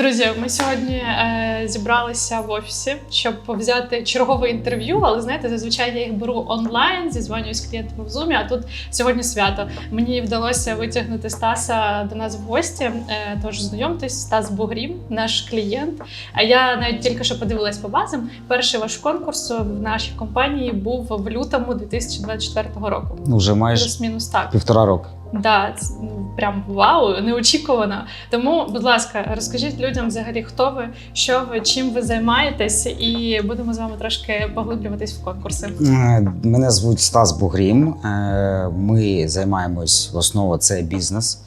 Друзі, ми сьогодні е, зібралися в офісі, щоб взяти чергове інтерв'ю. Але знаєте, зазвичай я їх беру онлайн, зізвонююсь з клієнтами в зумі. А тут сьогодні свято. Мені вдалося витягнути Стаса до нас в гості. Е, тож знайомтесь, Стас Бугрім, наш клієнт. А я навіть тільки що подивилась по базам. Перший ваш конкурс в нашій компанії був в лютому 2024 року. Ну, вже майже Плюс-мінус так. півтора року. Да, це, ну, прям вау, неочікувано. Тому, будь ласка, розкажіть людям взагалі, хто ви, що ви, чим ви займаєтесь, і будемо з вами трошки поглиблюватись в конкурси. Е, Мене звуть Стас Бугрім. Е, Ми займаємось в основа це бізнес.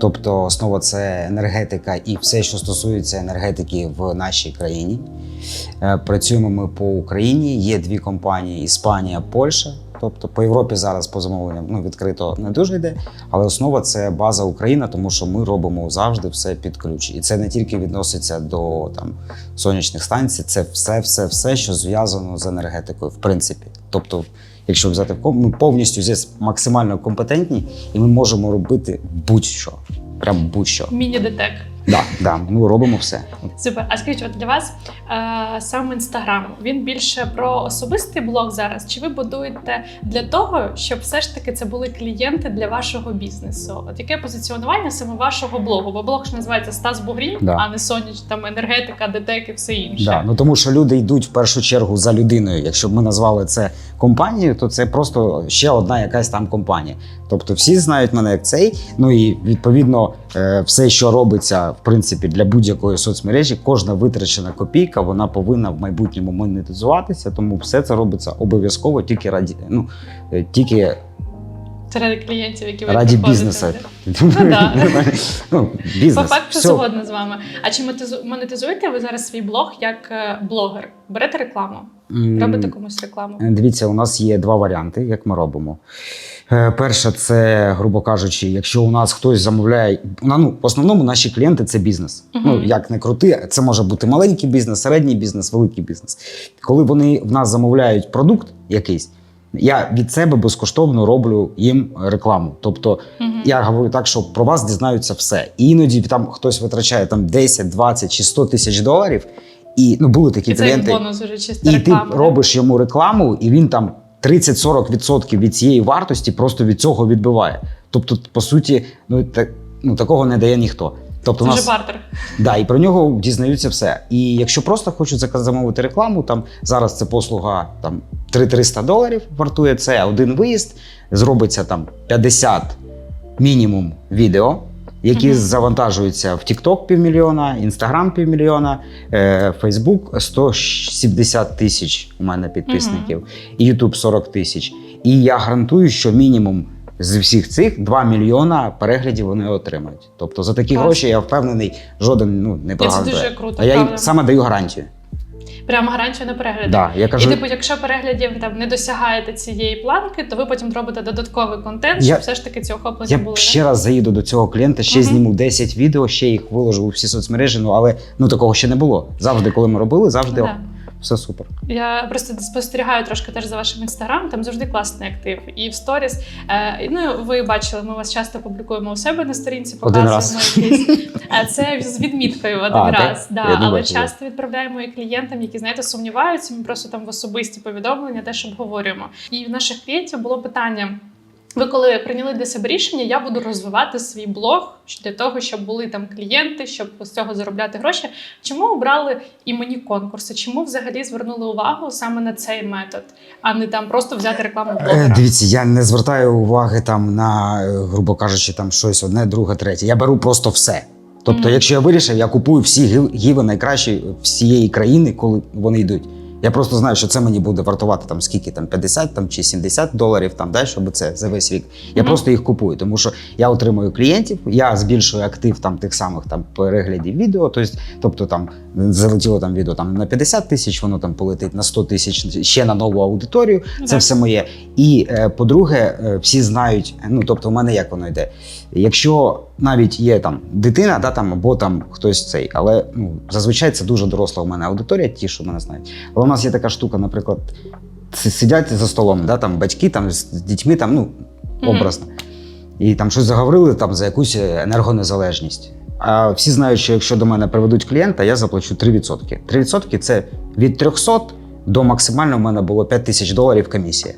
Тобто основа це енергетика і все, що стосується енергетики в нашій країні. Е, Працюємо ми по Україні. Є дві компанії: Іспанія, Польща. Тобто по Європі зараз по замовленням ну, відкрито не дуже йде, але основа це база Україна, тому що ми робимо завжди все під ключ. І це не тільки відноситься до там сонячних станцій, це все, все, все, що зв'язано з енергетикою, в принципі. Тобто, якщо взяти ми повністю здесь максимально компетентні, і ми можемо робити будь-що. Прям будь-що. Міні-детек. Да, да, ми робимо все. Супер. А скажіть, от для вас е, сам інстаграм він більше про особистий блог зараз? Чи ви будуєте для того, щоб все ж таки це були клієнти для вашого бізнесу? От яке позиціонування саме вашого блогу? Бо блог ж називається Стас Бугрім, Да. а не соняч, там енергетика, детек і все інше. Да, ну тому що люди йдуть в першу чергу за людиною. Якщо б ми назвали це компанією, то це просто ще одна якась там компанія. Тобто всі знають мене як цей. Ну і відповідно е, все, що робиться в принципі для будь-якої соцмережі, кожна витрачена копійка, вона повинна в майбутньому монетизуватися. Тому все це робиться обов'язково тільки раді, ну е, тільки Серед клієнтів, які ви раді бізнесу. Ну, да. ну, По факту Все. згодна з вами. А чи монетизу- монетизуєте ви зараз свій блог як е, блогер? Берете рекламу? Робите комусь рекламу? Е, Дивіться, у нас є два варіанти, як ми робимо. Е, Перше, це, грубо кажучи, якщо у нас хтось замовляє, ну, в основному наші клієнти це бізнес. Мгм. Ну, як не крути, це може бути маленький бізнес, середній бізнес, великий бізнес. Коли вони в нас замовляють продукт якийсь, я від себе безкоштовно роблю їм рекламу. Тобто Мгм. я говорю так, що про вас дізнаються все. І іноді там хтось витрачає там 10, 20 чи 100 тисяч доларів. І ну були такі І клієнти. бонус вже чисто І реклама. ти робиш йому рекламу, і він там 30-40% від цієї вартості просто від цього відбиває. Тобто, по суті, ну так ну такого не дає ніхто. Тобто, Це вже нас бартер. да, і про нього дізнаються все. І якщо просто хочуть замовити рекламу, там зараз це послуга там 300 доларів вартує це один виїзд, зробиться там 50 мінімум відео. Які Мгм. завантажуються в TikTok півмільйона, Instagram півмільйона, е, Facebook 170 тисяч у мене підписників, і YouTube 40 тисяч. І я гарантую, що мінімум з всіх цих 2 мільйона переглядів вони отримають. Тобто за такі Клас. гроші я впевнений, жоден ну не І це дуже круто. А я їм саме даю гарантію. Прямо гарантію на перегляд. Да, я кажу, І типу, якщо переглядів там не досягаєте цієї планки, то ви потім робите додатковий контент, Я- щоб все ж таки ці охоплення я були. ще раз заїду до цього клієнта, ще Мгм. зніму 10 відео, ще їх виложу у всі соцмережі. Ну але ну такого ще не було. Завжди, коли ми робили, завжди Да. Все супер. Я просто спостерігаю трошки теж за вашим інстаграм. Там завжди класний актив. І в сторіс. Е, ну ви бачили, ми вас часто публікуємо у себе на сторінці. Один Показуємо якісь. А це з відміткою один А, так? раз. Да. Я Але часто відправляємо і клієнтам, які знаєте, сумніваються. Ми просто там в особисті повідомлення теж обговорюємо. І в наших клієнтів було питання. Ви коли прийняли для себе рішення, я буду розвивати свій блог для того, щоб були там клієнти, щоб з цього заробляти гроші. Чому обрали імені конкурси? Чому взагалі звернули увагу саме на цей метод, а не там просто взяти рекламу блогера? Дивіться, я не звертаю уваги там на, е, грубо кажучи, там щось одне, друге, третє. Я беру просто все. Тобто, Мгм. якщо я вирішив, я купую всі гів- гіви найкращі всієї країни, коли вони йдуть. Я просто знаю, що це мені буде вартувати там скільки там 50 там, чи 70 доларів, там, да, щоб це за весь рік. Я Мгм. просто їх купую, тому що я отримую клієнтів, я збільшую актив там тих самих там переглядів відео. Тобто, тобто там залетіло там відео там на 50 тисяч, воно там полетить на 100 тисяч ще на нову аудиторію. Ну, Це все моє. І е, по-друге, е, всі знають, ну тобто, у мене як воно йде. Якщо навіть є там дитина, да, там, або там хтось цей, але ну, зазвичай це дуже доросла у мене аудиторія, ті, що мене знають. Але у нас є така штука, наприклад, сидять за столом, да, там батьки там, з дітьми, там, ну, образно. І там щось заговорили там, за якусь енергонезалежність. А всі знають, що якщо до мене приведуть клієнта, я заплачу 3%. 3% це від 300 до максимально в мене було 5 тисяч доларів комісія.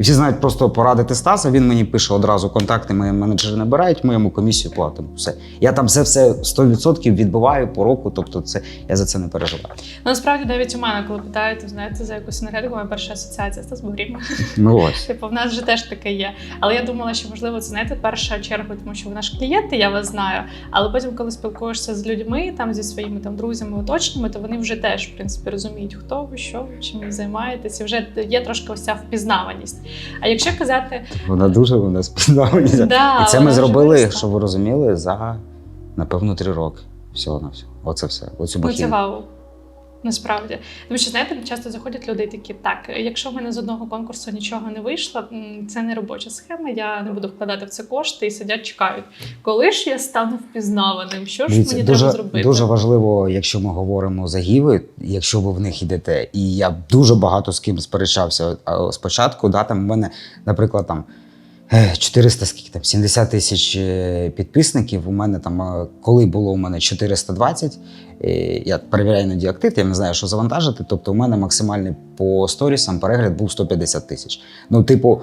Всі знають просто порадити Стаса. Він мені пише одразу контакти, мої менеджери набирають, ми йому комісію платимо. Все. Я там все все 100% відбиваю по року, тобто це я за це не переживаю. Ну, насправді навіть у мене, коли питають, знаєте, за якусь енергетику, моя перша асоціація Стас Бугрім. Ну ось. Типу, в нас же теж таке є. Але я думала, що можливо це знаєте перша черга, тому що ви наш клієнт, і я вас знаю. Але потім, коли спілкуєшся з людьми, там зі своїми там друзями, оточеннями, то вони вже теж в принципі розуміють, хто ви, що чим ви займаєтесь, і вже є трошки ось ця впізнаваність. А якщо казати, Вона дуже вона спізнавається. да, І це ми зробили, щоб ви розуміли, за напевно три роки. Всього на все. Оце все. Оцю вау. Насправді, тому що знаєте, часто заходять люди і такі, так, якщо в мене з одного конкурсу нічого не вийшло, це не робоча схема, я не буду вкладати в це кошти і сидять, чекають. Коли ж я стану впізнаваним? Що ж Дивіться, мені дуже, треба зробити? дуже важливо, якщо ми говоримо за гіви, якщо ви в них йдете. І я дуже багато з ким сперечався спочатку. Да, там в мене, наприклад, там 400, скільки там 70 тисяч е, підписників. У мене там, е, коли було у мене 420, е, я перевіряю іноді актив, я не знаю, що завантажити. Тобто, у мене максимальний по сторісам перегляд був 150 тисяч. Ну, типу,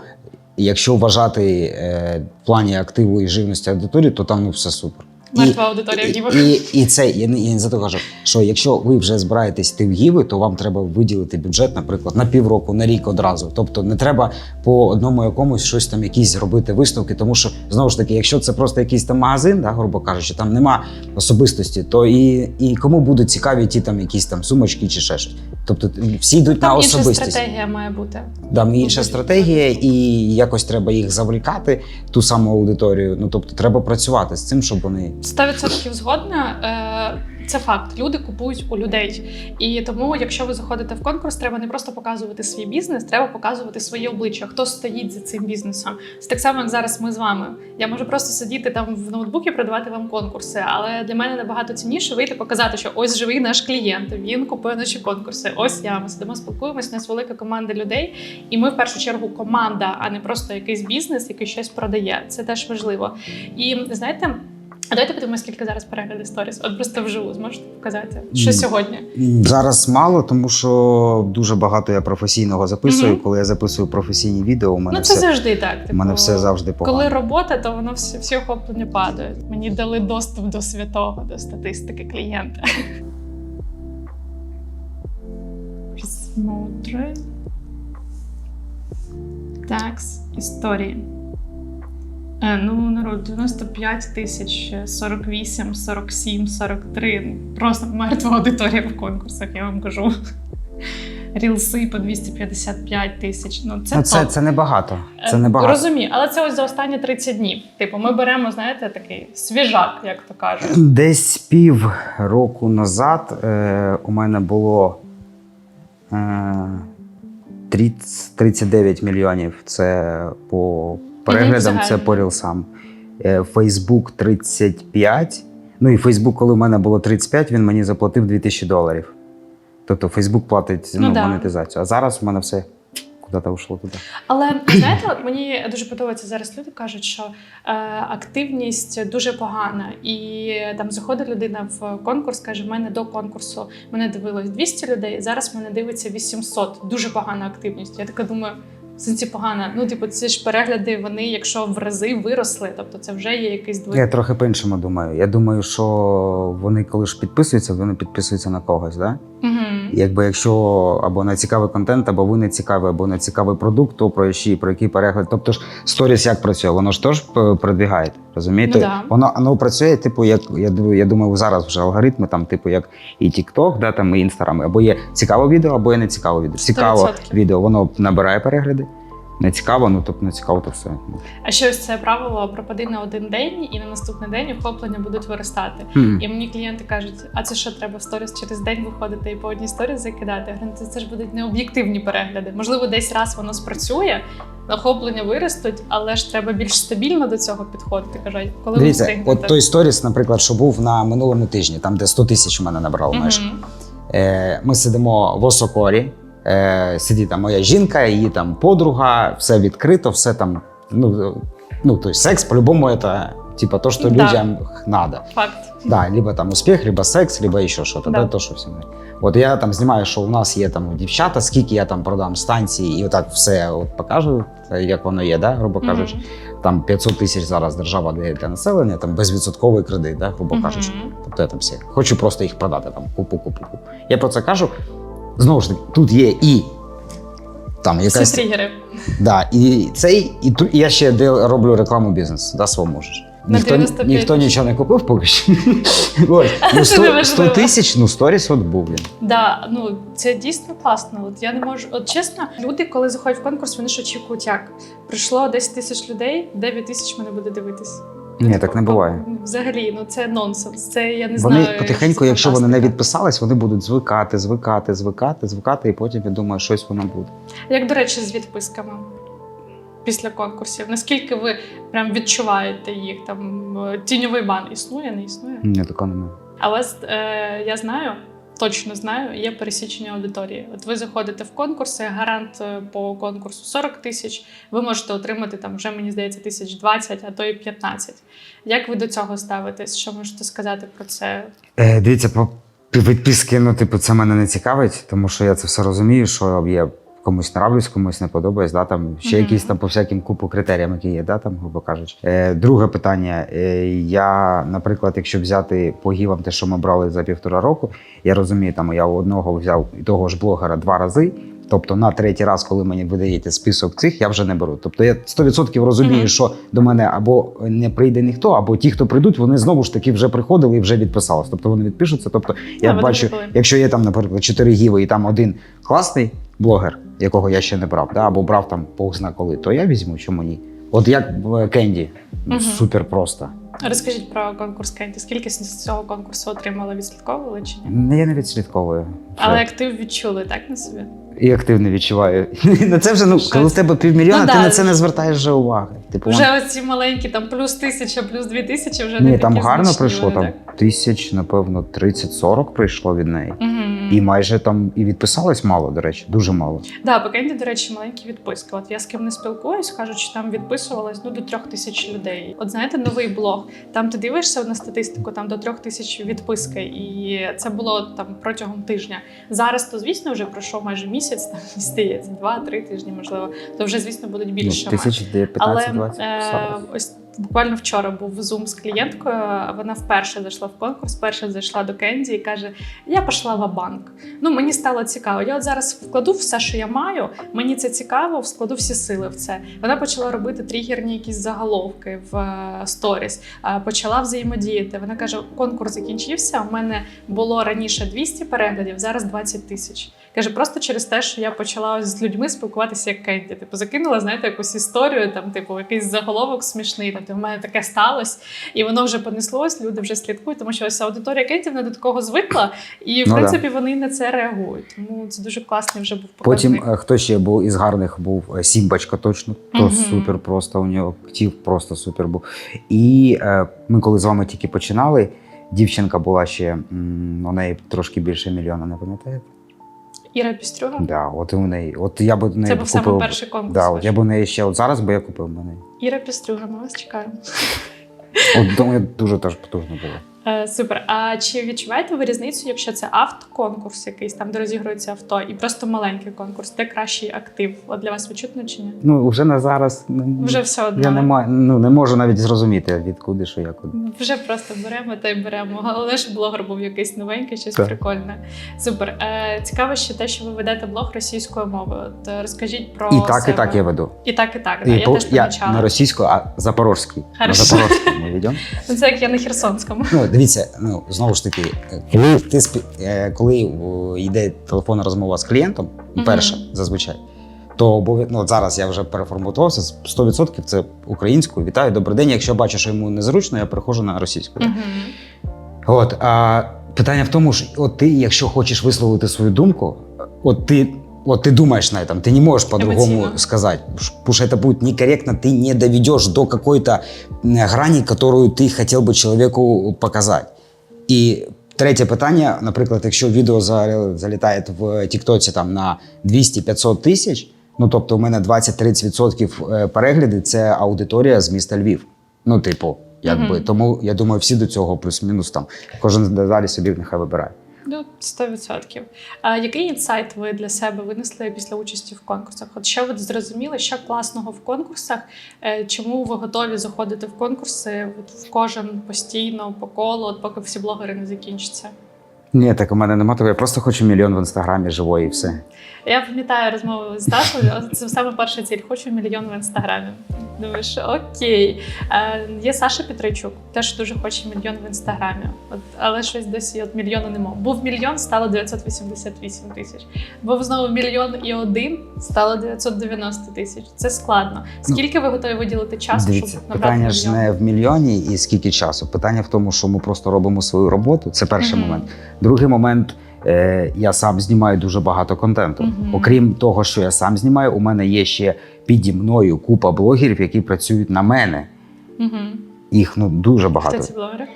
якщо вважати е, в плані активу і живності аудиторії, то там ну все супер. Мертва аудиторія в і, і, і це я не, я не за то кажу, що якщо ви вже збираєтесь йти в гіви, то вам треба виділити бюджет, наприклад, на півроку, на рік одразу. Тобто не треба по одному якомусь щось там якісь робити висновки, тому що знову ж таки, якщо це просто якийсь там магазин, да, грубо кажучи, там нема особистості, то і, і кому будуть цікаві ті там якісь там сумочки чи ще щось. Тобто всі йдуть на особистість. інша стратегія має бути. Там інша стратегія, і якось треба їх завлікати, ту саму аудиторію. Ну тобто треба працювати з цим, щоб вони 100% згодна. Е, Це факт. Люди купують у людей. І тому, якщо ви заходите в конкурс, треба не просто показувати свій бізнес, треба показувати своє обличчя, хто стоїть за цим бізнесом. Це так само, як зараз ми з вами. Я можу просто сидіти там в ноутбуці, продавати вам конкурси. Але для мене набагато цінніше вийти показати, що ось живий наш клієнт. Він купує наші конкурси. Ось я. Ми сидимо, спілкуємось. У нас велика команда людей. І ми в першу чергу команда, а не просто якийсь бізнес, який щось продає. Це теж важливо. І знаєте. А давайте подивимося, скільки зараз переглядів сторіс. От просто вживу зможете показати, що сьогодні. Зараз мало, тому що дуже багато я професійного записую. Мгм. Коли я записую професійні відео, у мене ну це все завжди так. у мене все завжди погано. Коли робота, то воно всі, всі охоплення падають. Мені дали доступ до святого, до статистики клієнта. Присмотри. Такс, історії. Е, ну, народ, 95 тисяч, 48, 47, 43. Просто мертва аудиторія в конкурсах, я вам кажу. Рілси по 255 тисяч. Ну, це ну, це, топ. це небагато. Це Е, небагато. Розумію, але це ось за останні 30 днів. Типу, ми беремо, знаєте, такий свіжак, як то кажуть. Десь пів року назад е, у мене було е, 30, 39 мільйонів. Це по переглядам, це по рілсам. Фейсбук 35. Ну і Фейсбук, коли в мене було 35, він мені заплатив 2000 доларів. Тобто Фейсбук платить Ну ну, да. монетизацію. А зараз у мене все куди-то вийшло туди. Але знаєте, от мені дуже подобається зараз. Люди кажуть, що е, активність дуже погана, і там заходить людина в конкурс, каже: в мене до конкурсу мене дивилось 200 людей. Зараз мене дивиться 800. Дуже погана активність. Я така думаю. В Сенсі погана. Ну, типу, ці ж перегляди, вони, якщо в рази виросли, тобто це вже є якийсь двоє. Я трохи по-іншому думаю. Я думаю, що вони, коли ж підписуються, вони підписуються на когось. Да? Угу. Якби якщо або на цікавий контент, або ви не цікавий, або на цікавий продукт, то про який, про який перегляд. Тобто ж сторіс як працює? Воно ж теж п- продвігає, розумієте? Ну да. Воно воно працює, типу, як я я думаю, зараз вже алгоритми, там, типу, як і TikTok, да, там, і Instagram. Або є цікаве відео, або є не цікаве відео. Цікаво 100%. відео, воно набирає перегляди. Не цікаво, ну тобто не цікаво, то все. А ще ось це правило пропади на один день, і на наступний день охоплення будуть виростати. Хм. І мені клієнти кажуть: а це що треба в сторіс через день виходити і по одній сторіс закидати? Я говорю, «Ну, це, ж будуть необ'єктивні перегляди. Можливо, десь раз воно спрацює, охоплення виростуть, але ж треба більш стабільно до цього підходити. Кажуть, коли ви встигнете. от той сторіс, наприклад, що був на минулому тижні, там де 100 тисяч у мене набрало майже. Е, ми сидимо в Осокорі, е, сидить там моя жінка, її там подруга, все відкрито, все там. Ну, ну тобто секс по-любому це Типа то, что Да. людям надо. Факт. Да, либо там успех, либо секс, либо еще что-то. Да. Да. то, що всім. От я там знімаю, що у нас є там дівчата, скільки я там продам станції, і отак все от покажу, як воно є, да, грубо кажучи. Мгм. Там 500 тисяч зараз держава дає для населення, там безвідсотковий кредит, да, грубо Мгм. кажучи. Тобто я там все. Хочу просто їх продати там купу, купу, купу. Я про це кажу. Знову ж таки, тут є і там Всі якась тригери. Да, і цей, і тут я ще де роблю рекламу бізнесу, да, свого можеш. На Ніхто, 95 ніхто нічого не купив поки що. Ось. Це Ну, 100, неважливо. 100 тисяч, ну сторіс от був. Блін. Да, ну це дійсно класно. От я не можу. От чесно, люди, коли заходять в конкурс, вони ж очікують як. Прийшло 10 тисяч людей, 9 тисяч мене буде дивитись. Ні, так не буває. Взагалі, ну це нонсенс. Це я не Вони знаю. потихеньку, це якщо вони не відписались, вони будуть звикати, звикати, звикати, звикати, і потім я думаю, щось воно буде. Як до речі, з відписками після конкурсів. Наскільки ви прям відчуваєте їх? Там е, тіньовий бан існує, не існує? Ні, такого немає. А у вас е, я знаю, точно знаю, є пересічення аудиторії. От ви заходите в конкурси, гарант е, по конкурсу 40 тисяч. Ви можете отримати там вже мені здається тисяч 20, а то і 15. Як ви до цього ставитесь? Що можете сказати про це? Е, дивіться, по відписки, ну, типу, це мене не цікавить, тому що я це все розумію, що я комусь нравлюсь, комусь не подобаюсь, да, там ще Мгм. якісь там по всяким купу критеріям, які є, да, там, грубо кажучи. Е, друге питання. Е, я, наприклад, якщо взяти по гівам те, що ми брали за півтора року, я розумію, там я одного взяв і того ж блогера два рази. Тобто на третій раз, коли мені видаєте список цих, я вже не беру. Тобто я 100% розумію, Мгм. що до мене або не прийде ніхто, або ті, хто прийдуть, вони знову ж таки вже приходили і вже відписались. Тобто вони відпишуться. Тобто я А, бачу, якщо є там, наприклад, чотири гіви, і там один класний блогер, якого я ще не брав, да, або брав там Бог зна коли, то я візьму, чому ні. От як Кенді, ну, Мгм. супер просто. Розкажіть про конкурс Кенті. Скільки з цього конкурсу отримали відслідковували чи ні? Ну, Я не відслідковую. Але Все. актив відчули, так на собі? І активно відчуваю. На це вже ну, Щось. коли в тебе півмільйона, Ну, ти да. на це не звертаєш вже уваги. Типу, Вже оці маленькі, там плюс тисяча, плюс дві тисячі вже не ні, там гарно прийшло, вони, там тисяч, напевно, 30-40 прийшло від неї. так? І майже там і відписалось мало, до речі, дуже мало. Да, по Кенді, до речі, маленькі відписки. От я з ким не спілкуюсь, кажуть, що там відписувалось ну до трьох тисяч людей. От знаєте, новий блог. Там ти дивишся на статистику, там до трьох тисяч відписки, і це було там протягом тижня. Зараз то, звісно, вже пройшов майже місяць, там здається, два-три тижні, можливо. То вже, звісно, будуть більше. Ну, тисяч Але 15-20. е, ось буквально вчора був зум з клієнткою. Вона вперше зайшла в конкурс, вперше зайшла до Кенді і каже: Я пішла в банк. Ну мені стало цікаво. Я от зараз вкладу все, що я маю. Мені це цікаво, вкладу всі сили в це. Вона почала робити тригерні якісь заголовки в е, сторіс, е, почала взаємодіяти. Вона каже: конкурс закінчився. У мене було раніше 200 переглядів, зараз 20 тисяч. Каже, просто через те, що я почала з людьми спілкуватися як Кенді. Типу, закинула, знаєте, якусь історію, там, типу, якийсь заголовок смішний. Тобто, в мене таке сталося, і воно вже понеслось, люди вже слідкують, тому що ось аудиторія Кенді вона до такого звикла, і в Ну да. принципі вони на це реагують. Тому це дуже класний вже був показник. Потім е, хто ще був із гарних був е, Сімбачка точно. То Мгм. супер просто у нього ктів просто супер був. І е, ми коли з вами тільки починали, дівчинка була ще у неї трошки більше мільйона, не пам'ятаєте? Іра Пістрюга. Да, от і у неї. От я би неї Це був саме купив. перший конкурс. Да, ваш. от я б у неї ще от зараз би я купив мене. Іра Пістрюга, ми вас чекаємо. От думаю, дуже теж потужно було. Е, супер. А чи відчуваєте ви різницю, якщо це автоконкурс якийсь, там де розігрується авто, і просто маленький конкурс, де кращий актив? От для вас відчутно чи ні? Ну вже на зараз Вже все одно. я не маю, ну не можу навіть зрозуміти відкуди, що я куди. Вже просто беремо та й беремо. Головне, щоб блогер був якийсь новенький, щось Так. прикольне. Супер. Е, цікаво ще те, що ви ведете блог російською мовою. От е, розкажіть про І так, і так я веду. І так, і так. Да. І Я по- теж я не російську, а запорожський. На запорожському ведемо. Ну, Це як я на Херсонському. Ну, дивіться, ну знову ж таки, коли ти спі- е, коли йде телефонна розмова з клієнтом, перша зазвичай, то ну, от зараз я вже переформатувався 100% це українською. Вітаю, добрий день. Якщо бачу, що йому незручно, я переходжу на російську. Мгм. От а питання в тому, що от ти, якщо хочеш висловити свою думку, от ти. Вот ты думаешь на этом, ты не можешь по-другому Эмоционально. сказать, потому что это будет некорректно, ты не доведешь до какой-то м, грани, которую ты хотел бы человеку показать. І третє питання, наприклад, якщо відео за- залітає в Тіктоці там на 200-500 тисяч, ну тобто у мене 20-30% перегляди це аудиторія з міста Львів. Ну, типу, Якби Мгм. тому я думаю, всі до цього плюс-мінус там кожен далі собі нехай вибирає. Ну, 100%. А який інсайт ви для себе винесли після участі в конкурсах? От що ви зрозуміли, що класного в конкурсах? Е, Чому ви готові заходити в конкурси в кожен постійно по колу, поки всі блогери не закінчаться? Ні, так у мене нема того. Я просто хочу мільйон в інстаграмі живої і все. Я пам'ятаю розмову з Дашою. Це саме перша ціль. Хочу мільйон в інстаграмі. Думаєш, окей. Е, є Саша Петричук, теж дуже хоче мільйон в інстаграмі. От, але щось досі от мільйона нема. Був мільйон, стало 988 тисяч. Був знову мільйон і один, стало 990 тисяч. Це складно. Скільки ви готові виділити часу, Ну, Дивіться, щоб набрати питання ж мільйон? не в мільйоні і скільки часу. Питання в тому, що ми просто робимо свою роботу. Це перший Мгм. момент. Другий момент. е, Я сам знімаю дуже багато контенту. Мгм. Окрім того, що я сам знімаю, у мене є ще піді мною купа блогерів, які працюють на мене. Мгм. Їх ну дуже багато. Хто ці блогери?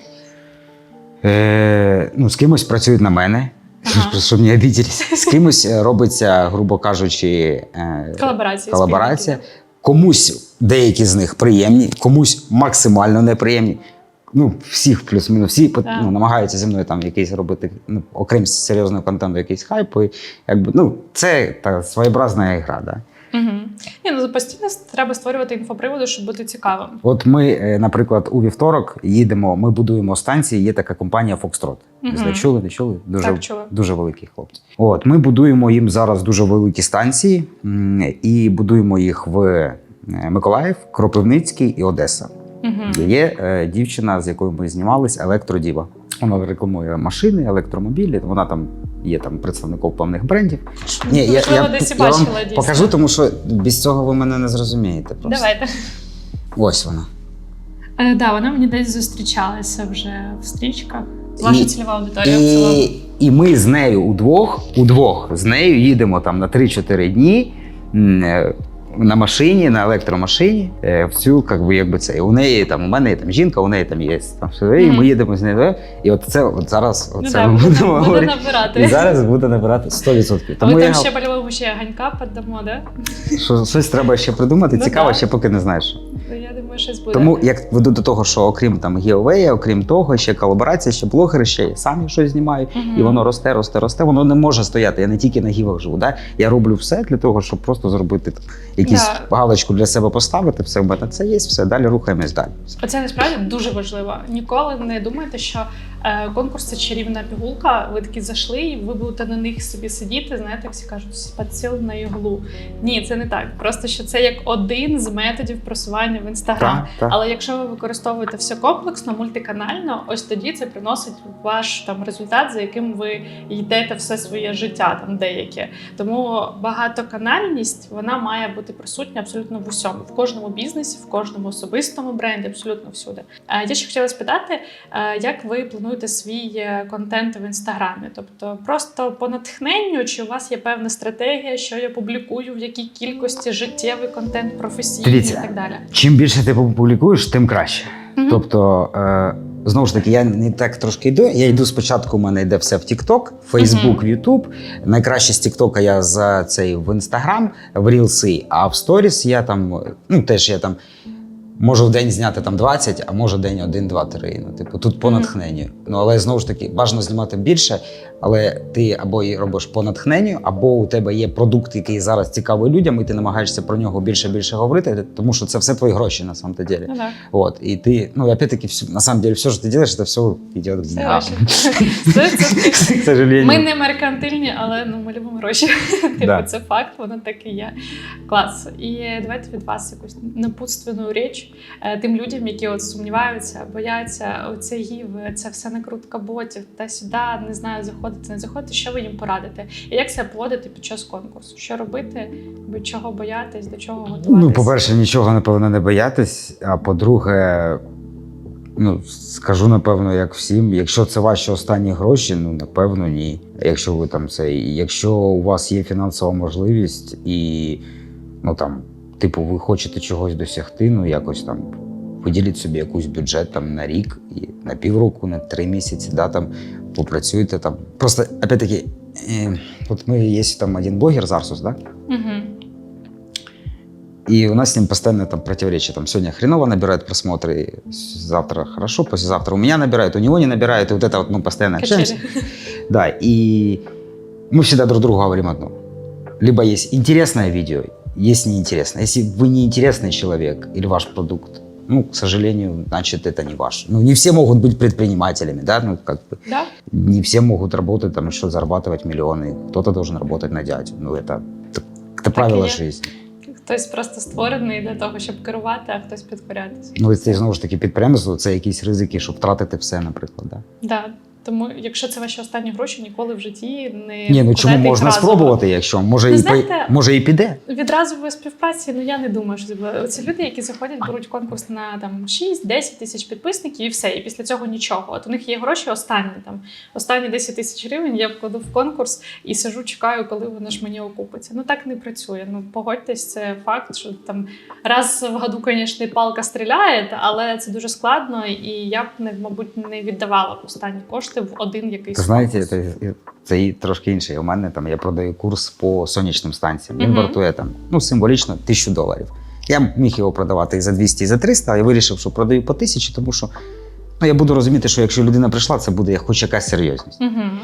Е, ну, з кимось працюють на мене, Ага. щоб не обіділись. З кимось робиться, грубо кажучи, е, Колаборації. колаборація. Комусь деякі з них приємні, комусь максимально неприємні. Ну, всіх плюс-мінус, всі ну, намагаються зі мною там якийсь робити, ну, окрім серйозного контенту, якийсь хайп. І, якби, ну, це та своєобразна гра. Да? Угу. Ні, ну постійно треба створювати інфоприводи, щоб бути цікавим. От ми, е, наприклад, у вівторок їдемо, ми будуємо станції. Є така компанія Foxtrot. Мгм. Не чули, не чули? Дуже, Так, чула. дуже великі хлопці. От ми будуємо їм зараз дуже великі станції і будуємо їх в е, Миколаїв, Кропивницький і Одеса. Угу. Є е, дівчина, з якою ми знімались, електродіва. Вона рекламує машини, електромобілі. Вона там є там представником певних брендів. Ні, я, я, десь я вам бачила покажу, тому що без цього ви мене не зрозумієте. Просто. Давайте. Ось вона. Е, да, вона мені десь зустрічалася вже в стрічках. Ваша І- цільова аудиторія в цілому. І, і ми з нею удвох, удвох з нею їдемо там на 3-4 дні е, на машині, на електромашині. всю В как би, якби це. У неї там, у мене там жінка, у неї там є там все. І ми їдемо з нею. І от це от зараз Ну це ми буде, будемо буде говорити. набирати. І зараз буде набирати 100%. А Тому ви я, там ще по-любому ще ганька піддамо, да? що щось треба ще придумати. Ну Цікаво, так. ще поки не знаєш. Ну, Я думаю, щось буде. Тому як веду до того, що окрім там гіовея, окрім того, ще колаборація, ще блогери, ще я самі щось знімаю, Мгм. І воно росте, росте, росте. Воно не може стояти. Я не тільки на гівах живу. Да? Я роблю все для того, щоб просто зробити там, якусь Да. галочку для себе поставити. Все в мене це є, все далі рухаємось далі. Оце насправді дуже важливо. Ніколи не думайте, що конкурс це чарівна пігулка. Ви такі зайшли, і ви будете на них собі сидіти. Знаєте, як всі кажуть, підсіл на іглу. Ні, це не так. Просто що це як один з методів просування в інстаграм. Так, так. Але якщо ви використовуєте все комплексно, мультиканально, ось тоді це приносить ваш там результат, за яким ви йдете все своє життя, там деяке. Тому багатоканальність вона має бути присутня абсолютно в усьому, в кожному бізнесі, в кожному особистому бренді, абсолютно всюди. Е, Я ще хотіла спитати, е, як ви плануєте свій е, контент в інстаграмі? Тобто просто по натхненню, чи у вас є певна стратегія, що я публікую, в якій кількості життєвий контент, професійний Дивіться. і так далі? Чим більше ти публікуєш, тим краще. Мгм. Тобто, е, знову ж таки, я не так трошки йду. Я йду спочатку, у мене йде все в TikTok, Facebook, Мгм. YouTube. Найкраще з TikTok я за цей в Instagram, в Reels, а в Stories я там, ну теж я там. Можу в день зняти там 20, а можу день 1, 2, 3. Ну, типу, тут по Мгм. натхненню. Ну, але знову ж таки, бажано знімати більше, але ти або її робиш по натхненню, або у тебе є продукт, який зараз цікавий людям, і ти намагаєшся про нього більше більше говорити, тому що це все твої гроші на самом деле. Ну, да. Вот, и ты, ну, опять-таки, всё- на самом деле, все, что ты делаешь, это все идет к Це деньгам. ваші. Це- це- К сожалению. Ми не меркантильні, але ну ми любимо гроші. Типу, Да. це факт, воно так і є. Клас. І давайте від вас якусь напутственну річ е, тим людям, які от сумніваються, бояться, оце гів, це все накрутка ботів, та сюди, не знаю, заходити, не заходити. Що ви їм порадите? І як себе поводити під час конкурсу? Що робити, від чого боятись, до чого готуватись? Ну, по-перше, нічого, напевно, не боятись. А по-друге, ну, скажу, напевно, як всім, якщо це ваші останні гроші, ну, напевно, ні. Якщо ви там це, якщо у вас є фінансова можливість і, ну, там, типу, ви хочете чогось досягти, ну, якось там. Виділіть собі якийсь бюджет там на рік, і на півроку, на три місяці, да, там попрацюйте там. Просто, опять-таки, е, от ми є там один блогер Зарсус, да? Угу. И у нас с ним постоянно там противоречие. Там сегодня хреново набирает просмотры, завтра хорошо, послезавтра у меня набирают, у него не набирают. И вот это вот мы постоянно общаемся. Качели. Да, и мы всегда друг другу говорим одно. Либо есть интересное видео, есть неинтересное. Если вы неинтересный человек или ваш продукт, ну, к сожалению, значит, это не ваш. Ну, не все могут быть предпринимателями, да, ну, как бы, Да? не все могут работать, там, еще зарабатывать миллионы. Кто-то должен работать на дядю. Ну, это, это, это правило є. жизни. Хтось просто створений для того, щоб керувати, а хтось підкорятися. Ну, це знову ж таки підприємство, це якісь ризики, щоб втратити все, наприклад. Да? Да. Тому, якщо це ваші останні гроші, ніколи в житті не Ні, ну чому можна разово. спробувати, якщо може, і, знаєте- може і піде. Відразу в співпраці, ну я не думаю, що це люди, які заходять, беруть конкурс на там 6-10 тисяч підписників і все. І після цього нічого. От у них є гроші останні там. Останні 10 тисяч гривень я вкладу в конкурс і сижу, чекаю, коли воно ж мені окупиться. Ну так не працює. Ну погодьтесь, це факт, що там раз в году, звісно, палка стріляє, але це дуже складно, і я б не мабуть не віддавала б останні кошти в один якийсь. Знаєте, це, це і трошки інше. У мене там я продаю курс по сонячним станціям. Він вартує там ну, символічно тисячу доларів. Я міг його продавати і за 200, і за 300, але я вирішив, що продаю по тисячі, тому що ну, я буду розуміти, що якщо людина прийшла, це буде хоч якась серйозність. Мгм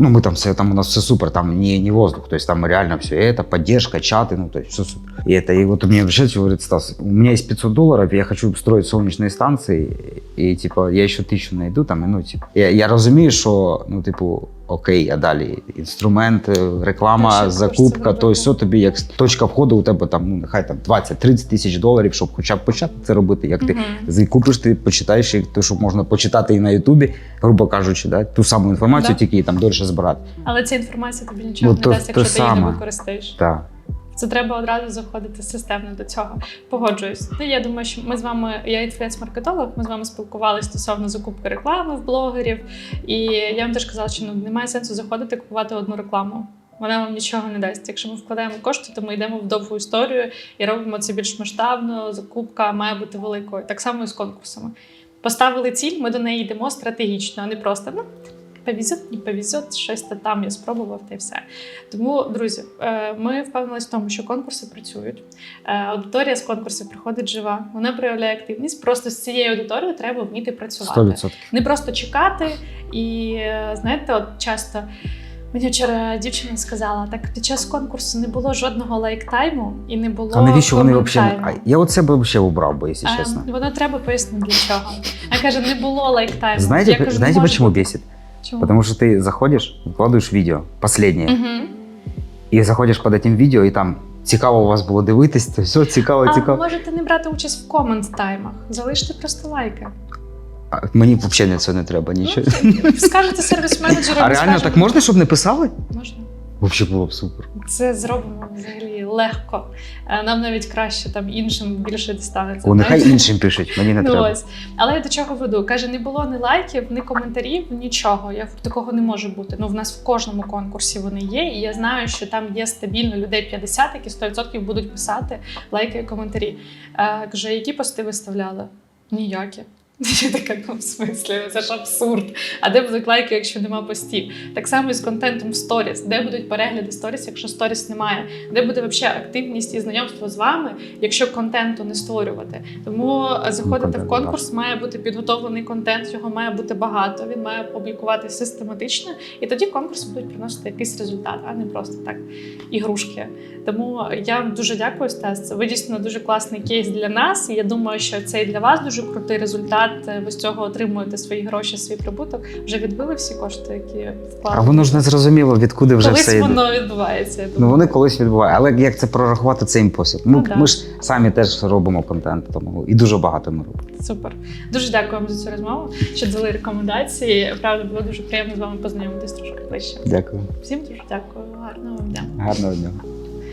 Ну, мы там все, там у нас все супер, там не, не воздух, то есть там реально все это, поддержка, чаты, ну, то есть все супер. И это, и вот мне обращаются, говорит, Стас, у меня есть 500 долларов, я хочу строить солнечные станции, и, типа, я еще тысячу найду, там, і, ну, типа, я, я розумію, що, ну, типу, окей, а далі інструмент, реклама, закупка, то все тобі, як точка входу у тебе там, ну, нехай там 20-30 тисяч доларів, щоб хоча б почати це робити, як ти закупиш, Купиш, ти почитаєш, то, що можна почитати і на Ютубі, грубо кажучи, да? ту саму інформацію, тільки її там дольше збирати. Але ця інформація тобі нічого Ну, не то- дасть, якщо ти її не використаєш. Так. Це треба одразу заходити системно до цього. Погоджуюсь. Ну, я думаю, що ми з вами, я інфлюенс-маркетолог, ми з вами спілкувалися стосовно закупки реклами в блогерів. І я вам теж казала, що ну, немає сенсу заходити купувати одну рекламу. Вона вам нічого не дасть. Якщо ми вкладаємо кошти, то ми йдемо в довгу історію і робимо це більш масштабно. Закупка має бути великою. Так само і з конкурсами. Поставили ціль, ми до неї йдемо стратегічно, а не просто ну. Повезет, не повезет, щось то там я спробував та й все. Тому, друзі, е, ми впевнилися в тому, що конкурси працюють. Е, Аудиторія з конкурсів приходить жива, вона проявляє активність. Просто з цією аудиторією треба вміти працювати. 100%. Не просто чекати. І знаєте, от часто мені вчора дівчина сказала: так під час конкурсу не було жодного лайктайму і не було. А навіщо вони взагалі? Я оце би взагалі убрав би, якщо Е, чесно. Воно треба пояснити для чого. А каже, не було лайктайму. Знаете, Я кажу, не знаете може почему бути. бесит? Чому? Потому что ты заходишь, выкладываешь видео, последнее, Мгм. і заходиш під этим відео, і там цікаво у вас було дивитись, то все цікаво, А цікаво. можете не брати участь в комент-таймах. Залиште просто лайки. А мені взагалі цього не треба, нічого. Ну, Скажете сервіс-менеджеру. А ми реально так скажемо. можна, щоб не писали? Можна. Взагалі було б супер. Це зробимо взагалі легко. Е, Нам навіть краще там іншим більше дістанеться. О, нехай іншим пишуть, мені не Ну, треба. ось. Але я до чого веду? Каже, не було ні лайків, ні коментарів, нічого. Я такого не може бути. Ну, в нас в кожному конкурсі вони є, і я знаю, що там є стабільно людей 50, які 100% будуть писати лайки і коментарі. Е, каже, які пости виставляли? Ніякі. Я така, ну, в смислі, це ж абсурд. А де будуть лайки, якщо нема постів? Так само і з контентом в сторіс. Де будуть перегляди сторіс, якщо сторіс немає? Де буде взагалі активність і знайомство з вами, якщо контенту не створювати? Тому заходити в конкурс, має бути підготовлений контент, його має бути багато. Він має публікувати систематично, і тоді конкурс будуть приносити якийсь результат, а не просто так ігрушки. Тому я вам дуже дякую, Стас. Ви дійсно дуже класний кейс для нас. І я думаю, що це і для вас дуже крутий результат. Ви з цього отримуєте свої гроші, свій прибуток. Вже відбили всі кошти, які вклали. А воно ж не зрозуміло, відкуди вже Колись все йде. воно відбувається. Я Ну вони колись відбувають, але як це прорахувати, це імпосіб. Ми, Ну, да. ми ж самі теж робимо контент, тому і дуже багато ми робимо. Супер. Дуже дякую вам за цю розмову, що дали рекомендації. Правда, було дуже приємно з вами познайомитись трошки ближче. Дякую. Всім дуже дякую. Гарного дня. Гарного дня.